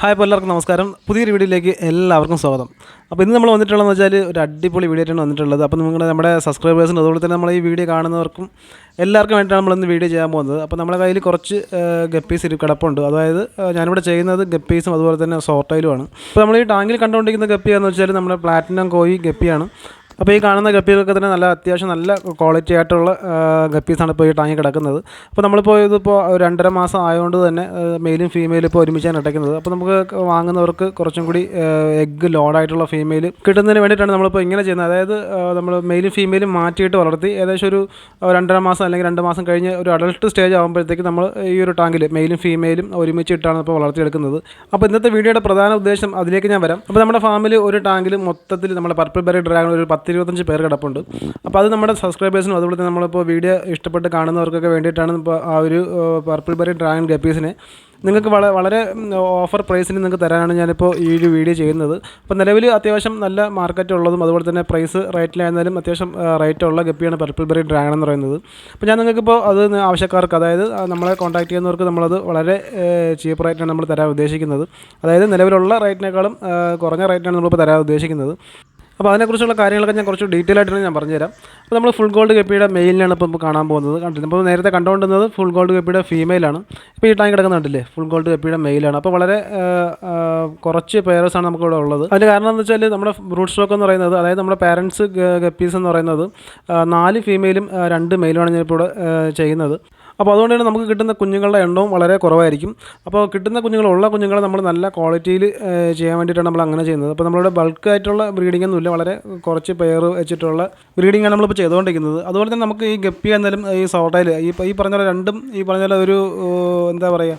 Hi അപ്പോൾ എല്ലാവർക്കും നമസ്കാരം. പുതിയൊരു വീഡിയോയിലേക്ക് എല്ലാവർക്കും സ്വാഗതം. അപ്പോൾ ഇന്ന് നമ്മൾ വന്നിട്ടുള്ളതെന്ന് വെച്ചാൽ ഒരു അടിപൊളി വീഡിയോ ആയിട്ടാണ് വന്നിട്ടുള്ളത്. അപ്പോൾ നിങ്ങളുടെ നമ്മുടെ സബ്സ്ക്രൈബേഴ്സിനും അതുപോലെ തന്നെ നമ്മൾ ഈ വീഡിയോ കാണുന്നവർക്കും എല്ലാവർക്കും വേണ്ടിയിട്ടാണ് നമ്മൾ ഇന്ന് വീഡിയോ ചെയ്യാൻ പോകുന്നത്. അപ്പോൾ നമ്മുടെ കയ്യിൽ കുറച്ച് ഗപ്പീസ് ഇരു കിടപ്പുണ്ട്. അതായത് ഞാനിവിടെ ചെയ്യുന്നത് ഗപ്പീസും അതുപോലെ തന്നെ സോർട്ടൈലുമാണ് അപ്പോൾ നമ്മൾ ഈ ടാങ്കിൽ കണ്ടുകൊണ്ടിരിക്കുന്ന ഗപ്പിയാണെന്ന് വെച്ചാൽ നമ്മുടെ പ്ലാറ്റിനം കോയി ഗപ്പിയാണ്. അപ്പോൾ ഈ കാണുന്ന ഗപ്പികൾക്ക് തന്നെ നല്ല അത്യാവശ്യം നല്ല ക്വാളിറ്റി ആയിട്ടുള്ള ഗപ്പീസാണ് ഇപ്പോൾ ഈ ടാങ്ങി കിടക്കുന്നത്. അപ്പോൾ നമ്മളിപ്പോൾ ഇതിപ്പോൾ രണ്ടര മാസം ആയതുകൊണ്ട് തന്നെ മെയിലും ഫീമെയിലും ഇപ്പോൾ ഒരുമിച്ചാണ് ഇട്ടയ്ക്കുന്നത് അപ്പോൾ നമുക്ക് വാങ്ങുന്നവർക്ക് കുറച്ചും കൂടി എഗ്ഗ് ലോഡായിട്ടുള്ള ഫീമെയിൽ കിട്ടുന്നതിന് വേണ്ടിയിട്ടാണ് നമ്മളിപ്പോൾ ഇങ്ങനെ ചെയ്യുന്നത്. അതായത് നമ്മൾ മെയിലും ഫീമെയിലും മാറ്റിയിട്ട് വളർത്തി ഏകദേശം ഒരു രണ്ടര മാസം അല്ലെങ്കിൽ രണ്ട് മാസം കഴിഞ്ഞ് ഒരു അഡൾട്ട് സ്റ്റേജ് ആകുമ്പോഴത്തേക്ക് നമ്മൾ ഈ ഒരു ടാങ്കിൽ മെയിലും ഫീമെയിലും ഒരുമിച്ചിട്ടാണ് ഇപ്പോൾ വളർത്തിയെടുക്കുന്നത്. അപ്പോൾ ഇന്നത്തെ വീഡിയോയുടെ പ്രധാന ഉദ്ദേശം അതിലേക്ക് ഞാൻ വരാം. അപ്പോൾ നമ്മുടെ ഫാമിൽ ഒരു ടാങ്കിൽ മൊത്തത്തിൽ നമ്മുടെ പർപ്പിൾ ബെറി ഡ്രാഗൺ ഒരു പത്ത് ഇരുപത്തഞ്ച് പേർ കിടപ്പുണ്ട്. അപ്പോൾ അത് നമ്മുടെ സബ്സ്ക്രൈബേഴ്സിനും അതുപോലെ തന്നെ നമ്മളിപ്പോൾ വീഡിയോ ഇഷ്ടപ്പെട്ട് കാണുന്നവർക്കൊക്കെ വേണ്ടിയിട്ടാണ് ഇപ്പോൾ ആ ഒരു പർപ്പിൾ ബെറി ഡ്രാഗൺ ഗപ്പീസിനെ നിങ്ങൾക്ക് വളരെ വളരെ ഓഫർ പ്രൈസിന് നിങ്ങൾക്ക് തരാനാണ് ഞാനിപ്പോൾ ഈ ഒരു വീഡിയോ ചെയ്യുന്നത്. അപ്പോൾ നിലവിൽ അത്യാവശ്യം നല്ല മാർക്കറ്റ് ഉള്ളതും അതുപോലെ തന്നെ പ്രൈസ് റേറ്റിലായിരുന്നാലും അത്യാവശ്യം റേറ്റുള്ള ഗപ്പിയാണ് പർപ്പിൾ ബെറി ഡ്രാഗൺ എന്ന് പറയുന്നത്. അപ്പോൾ ഞാൻ നിങ്ങൾക്കിപ്പോൾ അത് ആവശ്യക്കാർക്ക് അതായത് നമ്മളെ കോൺടാക്ട് ചെയ്യുന്നവർക്ക് നമ്മളത് വളരെ ചീപ്പ് റേറ്റിനാണ് നമ്മൾ തരാൻ ഉദ്ദേശിക്കുന്നത്. അതായത് നിലവിലുള്ള റേറ്റിനേക്കാളും കുറഞ്ഞ റേറ്റിനാണ് നമ്മളിപ്പോൾ തരാൻ ഉദ്ദേശിക്കുന്നത്. അപ്പോൾ അതിനെക്കുറിച്ചുള്ള കാര്യങ്ങളൊക്കെ ഞാൻ കുറച്ച് ഡീറ്റെയിൽ ആയിട്ട് ഞാൻ പറഞ്ഞുതരാം. അപ്പോൾ നമ്മൾ ഫുൾ ഗോൾഡ് കപ്പിയുടെ മെയിലിനാണ് ഇപ്പോൾ കാണാൻ പോകുന്നത്. കണ്ടില്ല അപ്പോൾ നേരത്തെ കണ്ടുകൊണ്ടിരുന്നത് ഫുൾ ഗോൾഡ് കപ്പിയുടെ ഫീമെയിലാണ് ഇപ്പോൾ ഈ ടാങ്ക് കിടക്കുന്നുണ്ടല്ലേ ഫുൾ ഗോൾഡ് കപ്പിയുടെ മെയിലാണ് അപ്പോൾ വളരെ കുറച്ച് പേരേഴ്സാണ് നമുക്കിവിടെ ഉള്ളത്. അതിന്റെ കാരണം എന്ന് വെച്ചാൽ നമ്മുടെ ബ്രൂട്ട് സ്റ്റോക്ക് എന്ന് പറയുന്നത് അതായത് നമ്മുടെ പാരൻസ് ഗപ്പീസ് എന്ന് പറയുന്നത് നാല് ഫീമെയിലും രണ്ട് മെയിലുമാണ് ഞാനിപ്പോൾ ഇവിടെ ചെയ്യുന്നത്. അപ്പോൾ അതുകൊണ്ട് തന്നെ നമുക്ക് കിട്ടുന്ന കുഞ്ഞുങ്ങളുടെ എണ്ണവും വളരെ കുറവായിരിക്കും. അപ്പോൾ കിട്ടുന്ന കുഞ്ഞുങ്ങളുള്ള കുഞ്ഞുങ്ങളെ നമ്മൾ നല്ല ക്വാളിറ്റിയിൽ ചെയ്യാൻ വേണ്ടിയിട്ടാണ് നമ്മൾ അങ്ങനെ ചെയ്യുന്നത്. അപ്പോൾ നമ്മളുടെ ബൾക്ക് ആയിട്ടുള്ള ബ്രീഡിംഗ് ഒന്നുമില്ല വളരെ കുറച്ച് പെയർ വെച്ചിട്ടുള്ള ബ്രീഡിംഗ് ആണ് നമ്മളിപ്പോൾ ചെയ്തുകൊണ്ടിരിക്കുന്നത്. അതുപോലെ തന്നെ നമുക്ക് ഈ ഗപ്പി എന്നാലും ഈ സോട്ടയിൽ ഈ ഈ പറഞ്ഞ പോലെ രണ്ടും ഈ പറഞ്ഞ പോലെ ഒരു എന്താ പറയുക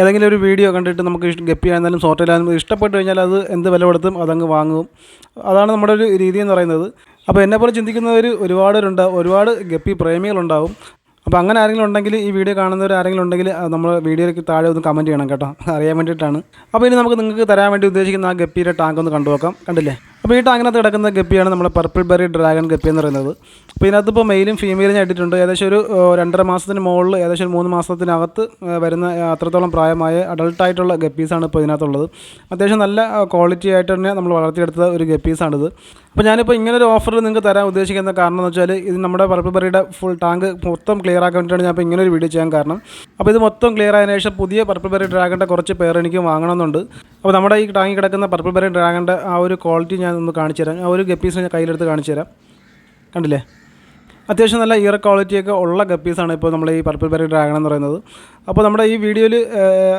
ഏതെങ്കിലും ഒരു വീഡിയോ കണ്ടിട്ട് നമുക്ക് ഗപ്പി ആയിരുന്നാലും സോട്ടയിലായിരുന്നാലും ഇഷ്ടപ്പെട്ട് കഴിഞ്ഞാൽ അത് എന്ത് വില കൊടുത്തും അതങ്ങ് വാങ്ങും. അതാണ് നമ്മുടെ ഒരു രീതി എന്ന് പറയുന്നത്. അപ്പോൾ എന്നെപ്പോലെ ചിന്തിക്കുന്നവർ ഒരുപാട് ഒരുപാട് ഗപ്പി പ്രേമികളുണ്ടാവും. അപ്പോൾ അങ്ങനെ ആരെങ്കിലും ഉണ്ടെങ്കിൽ ഈ വീഡിയോ കാണുന്നവർ ആരെങ്കിലും ഉണ്ടെങ്കിൽ നമ്മൾ വീഡിയോയ്ക്ക് താഴെ ഒന്ന് കമന്റ് ചെയ്യണം കേട്ടോ. അറിയാൻ വേണ്ടിയിട്ടാണ്. അപ്പോൾ ഇനി നമുക്ക് നിങ്ങൾക്ക് തരാൻ വേണ്ടി ഉദ്ദേശിക്കുന്ന ആ ഗപ്പിയുടെ ടാങ്ക് ഒന്ന് കണ്ടു നോക്കാം കണ്ടില്ലേ? അപ്പോൾ ഈ ടാങ്കിനകത്ത് കിടക്കുന്ന ഗപ്പിയാണ് നമ്മുടെ പർപ്പിൾ ബെറി ഡ്രാഗൺ ഗപ്പി എന്ന് പറയുന്നത്. അപ്പോൾ ഇതിനകത്ത് ഇപ്പോൾ മെയിലും ഫീമെയിലും ആയിട്ടിട്ടുണ്ട്. ഏകദേശം ഒരു രണ്ടര മാസത്തിന് മുകളിൽ ഏകദേശം ഒരു മൂന്ന് മാസത്തിനകത്ത് വരുന്ന അത്രത്തോളം പ്രായമായ അഡൾട്ടായിട്ടുള്ള ഗപ്പീസാണ് ഇപ്പോൾ ഇതിനകത്തുള്ളത്. അത്യാവശ്യം നല്ല ക്വാളിറ്റി ആയിട്ട് തന്നെ നമ്മൾ വളർത്തിയെടുത്ത ഒരു ഗപ്പീസാണിത് അപ്പോൾ ഞാനിപ്പോൾ ഇങ്ങനെ ഒരു ഓഫർ നിങ്ങൾക്ക് തരാൻ ഉദ്ദേശിക്കുന്ന കാരണം എന്ന് വെച്ചാൽ ഇത് നമ്മുടെ പർപ്പിൾ ബെറിയുടെ ഫുൾ ടാങ്ക് മൊത്തം ക്ലിയർ ആക്കാൻ വേണ്ടിയിട്ടാണ് ഞാൻ ഇപ്പോൾ ഇങ്ങനെ ഒരു വീഡിയോ ചെയ്യാൻ കാരണം. അപ്പോൾ ഇത് മൊത്തം ക്ലിയർ ആയതിനു ശേഷം പുതിയ പർപ്പിൾ ബെറി ഡ്രാഗന്റെ കുറച്ച് പേർ എനിക്ക് വാങ്ങണമെന്നുണ്ട്. അപ്പോൾ നമ്മുടെ ഈ ടാങ്ങി കിടക്കുന്ന പർപ്പിൾ ബെറി ഡ്രാഗന്റെ ആ ഒരു ക്വാളിറ്റി ഞാൻ ഒന്ന് കാണിച്ചു തരാം ആ ഒരു ഗപ്പീസ് ഞാൻ കയ്യിലെടുത്ത് കാണിച്ചു തരാം കണ്ടില്ലേ? അത്യാവശ്യം നല്ല ഇയർ ക്വാളിറ്റിയൊക്കെ ഉള്ള ഗപ്പീസാണ് ഇപ്പോൾ നമ്മൾ ഈ പർപ്പിൾ ബെറി ഡ്രാഗൺ എന്ന് പറയുന്നത്. അപ്പോൾ നമ്മുടെ ഈ വീഡിയോയിൽ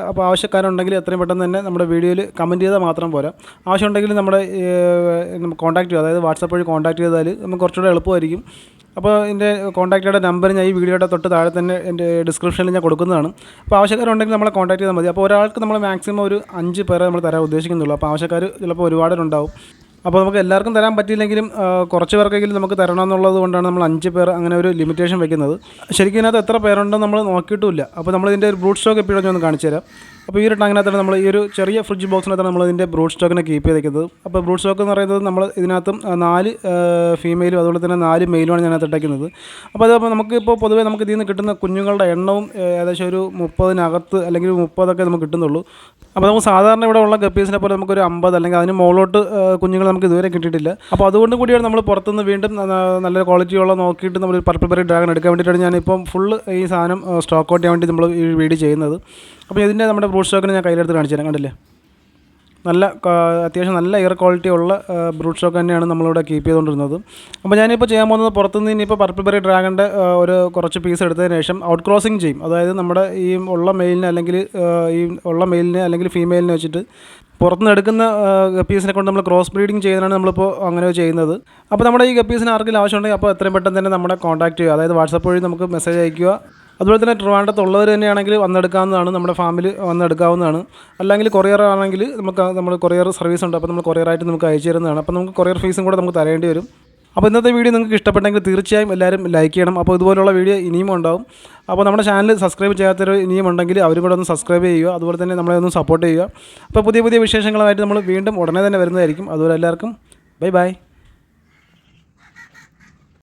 അപ്പോൾ ആവശ്യക്കാരുണ്ടെങ്കിൽ എത്രയും പെട്ടെന്ന് തന്നെ നമ്മുടെ വീഡിയോയിൽ കമന്റ് ചെയ്താൽ മാത്രം പോരാ. ആവശ്യമുണ്ടെങ്കിൽ നമ്മുടെ കോൺടാക്ട് ചെയ്യുക അതായത് വാട്സപ്പ് വഴി കോൺടാക്ട് ചെയ്താൽ നമുക്ക് കുറച്ചുകൂടെ എളുപ്പമായിരിക്കും. അപ്പോൾ എന്റെ കോൺടാക്റ്റുകളുടെ നമ്പർ ഞാൻ ഈ വീഡിയോയുടെ തൊട്ട് താഴെ തന്നെ എന്റെ ഡിസ്ക്രിപ്ഷനിൽ ഞാൻ കൊടുക്കുന്നതാണ്. അപ്പോൾ ആവശ്യക്കാരുണ്ടെങ്കിൽ നമ്മളെ കോൺടാക്ട് ചെയ്താൽ മതി. അപ്പോൾ ഒരാൾക്ക് നമ്മൾ മാക്സിമം ഒരു അഞ്ച് പേരെ നമ്മൾ തരാൻ ഉദ്ദേശിക്കുന്നുള്ളൂ. അപ്പോൾ ആവശ്യക്കാർ ചിലപ്പോൾ ഒരുപാടുണ്ടാവും അപ്പോൾ നമുക്ക് എല്ലാവർക്കും തരാൻ പറ്റിയില്ലെങ്കിലും കുറച്ച് പേർക്കെങ്കിലും നമുക്ക് തരണം എന്നുള്ളത് കൊണ്ടാണ് നമ്മൾ അഞ്ച് പേർ അങ്ങനെ ഒരു ലിമിറ്റേഷൻ വെക്കുന്നത്. ശരിക്കും ഇതിനകത്ത് എത്ര പേരുണ്ടെന്ന് നമ്മൾ നോക്കിയിട്ടില്ല അപ്പോൾ നമ്മൾ ഇതിന്റെ ഒരു ബ്രൂട്ട് സ്റ്റോക്ക് എപ്പോഴും ഒന്ന് കാണിച്ചു തരാം അപ്പോൾ ഈ ഒരു ടാങ്കിനകത്താണ് നമ്മൾ ഈ ഒരു ചെറിയ ഫ്രിഡ്ജ് ബോക്സിനകത്താണ് നമ്മൾ ഇതിന്റെ ബ്രൂഡ് സ്റ്റോക്കിനെ കീപ്പ് ചെയ്തേക്കുന്നത്. അപ്പോൾ ബ്രൂഡ് സ്റ്റോക്ക് എന്ന് പറയുന്നത് നമ്മൾ ഇതിനകത്തും നാല് ഫീമെയിലും അതുപോലെ തന്നെ നാല് മെയിലുമാണ് ഞാനകത്ത് ഇട്ടേക്കുന്നത്. അപ്പോൾ അത് അപ്പോൾ നമുക്ക് ഇപ്പോൾ പൊതുവേ നമുക്ക് ഇതിൽ നിന്ന് കിട്ടുന്ന കുഞ്ഞുങ്ങളുടെ എണ്ണവും ഏകദേശം ഒരു മുപ്പതിനകത്ത് അല്ലെങ്കിൽ മുപ്പതൊക്കെ നമുക്ക് കിട്ടുന്നുള്ളൂ. അപ്പോൾ നമുക്ക് സാധാരണ ഇവിടെ ഉള്ള ഗപ്പീസിനെ പോലെ നമുക്കൊരു അമ്പത് അല്ലെങ്കിൽ അതിന് മുകളിലോട്ട് കുഞ്ഞുങ്ങൾ നമുക്ക് ഇതുവരെ കിട്ടിയിട്ടില്ല. അപ്പോൾ അതുകൊണ്ട് കൂടിയാണ് നമ്മൾ പുറത്തുനിന്ന് വീണ്ടും നല്ല ക്വാളിറ്റിയുള്ള നോക്കിയിട്ട് നമ്മൾ പർപ്പിൾ ബെറി ഡ്രാഗൺ എടുക്കാൻ വേണ്ടിയിട്ടാണ് ഞാനിപ്പം ഫുൾ ഈ സാധനം സ്റ്റോക്ക് ഔട്ട് ചെയ്യാൻ വേണ്ടി നമ്മൾ ഈ വീഡിയോ ചെയ്യുന്നത്. അപ്പോൾ ഇതിന്റെ നമ്മുടെ ബ്രൂട്ട് സ്റ്റോക്കിനെ ഞാൻ കയ്യിലെടുത്ത് കാണിച്ചു തരാം. കണ്ടില്ലേ? നല്ല അത്യാവശ്യം നല്ല എയർ ക്വാളിറ്റി ഉള്ള ബ്രൂട്ട് സ്റ്റോക്ക് തന്നെയാണ് നമ്മളിവിടെ കീപ്പ് ചെയ്തുകൊണ്ടിരുന്നത്. അപ്പോൾ ഞാനിപ്പോൾ ചെയ്യാൻ പോകുന്നത് പുറത്തുനിന്ന് ഇനിയിപ്പോൾ പർപ്പിൾ ബെറി ഡ്രാഗന്റെ ഒരു കുറച്ച് പീസ് എടുത്തതിന് ശേഷം ഔട്ട് ക്രോസിങ് ചെയ്യും. അതായത് നമ്മുടെ ഈ ഉള്ള മെയിലിനെ അല്ലെങ്കിൽ ഈ ഉള്ള മെയിലിനെ അല്ലെങ്കിൽ ഫീമെയിലിനെ വെച്ചിട്ട് പുറത്തുനിന്ന് എടുക്കുന്ന ഗപ്പീസിനെ കൊണ്ട് നമ്മൾ ക്രോസ് ബ്രീഡിങ് ചെയ്യുന്നതാണ് നമ്മളിപ്പോൾ അങ്ങനെ ചെയ്യുന്നത്. അപ്പോൾ നമ്മുടെ ഈ ഗപ്പീസിന് ആർക്കെങ്കിലും ആവശ്യമുണ്ടെങ്കിൽ അപ്പോൾ എത്രയും പെട്ടെന്ന് തന്നെ നമ്മുടെ കോൺടാക്ട് ചെയ്യുക. അതായത് വാട്സപ്പ് വഴി നമുക്ക് മെസ്സേജ് അയക്കുക അതുപോലെ തന്നെ ട്രിവാൻഡത്തുള്ളവർ തന്നെയാണെങ്കിൽ വന്നെടുക്കാവുന്നതാണ് നമ്മുടെ ഫാമിൽ വന്നെടുക്കാവുന്നതാണ്. അല്ലെങ്കിൽ കൊറിയർ ആണെങ്കിൽ നമുക്ക് നമ്മൾ കൊറിയർ സർവീസ് ഉണ്ട് അപ്പോൾ നമ്മൾ കൊറിയറായിട്ട് നമുക്ക് അയച്ചു തരുന്നതാണ്. അപ്പോൾ നമുക്ക് കൊറിയർ ഫീസും കൂടെ നമുക്ക് തരേണ്ടി വരും. അപ്പോൾ ഇന്നത്തെ വീഡിയോ നിങ്ങൾക്ക് ഇഷ്ടപ്പെട്ടെങ്കിൽ തീർച്ചയായും എല്ലാവരും ലൈക്ക് ചെയ്യണം. അപ്പോൾ ഇതുപോലുള്ള വീഡിയോ ഇനിയും ഉണ്ടാവും. അപ്പോൾ നമ്മുടെ ചാനൽ സബ്സ്ക്രൈബ് ചെയ്യാത്തവർ ഇനിയും ഉണ്ടെങ്കിൽ അവരും കൂടെ ഒന്ന് സബ്സ്ക്രൈബ് ചെയ്യുക. അതുപോലെ തന്നെ നമ്മളെ ഒന്ന് സപ്പോർട്ട് ചെയ്യുക. അപ്പോൾ പുതിയ പുതിയ വിശേഷങ്ങളുമായിട്ട് നമ്മൾ വീണ്ടും ഉടനെ തന്നെ വരുന്നതായിരിക്കും. അതുപോലെ എല്ലാവർക്കും ബൈ ബൈ.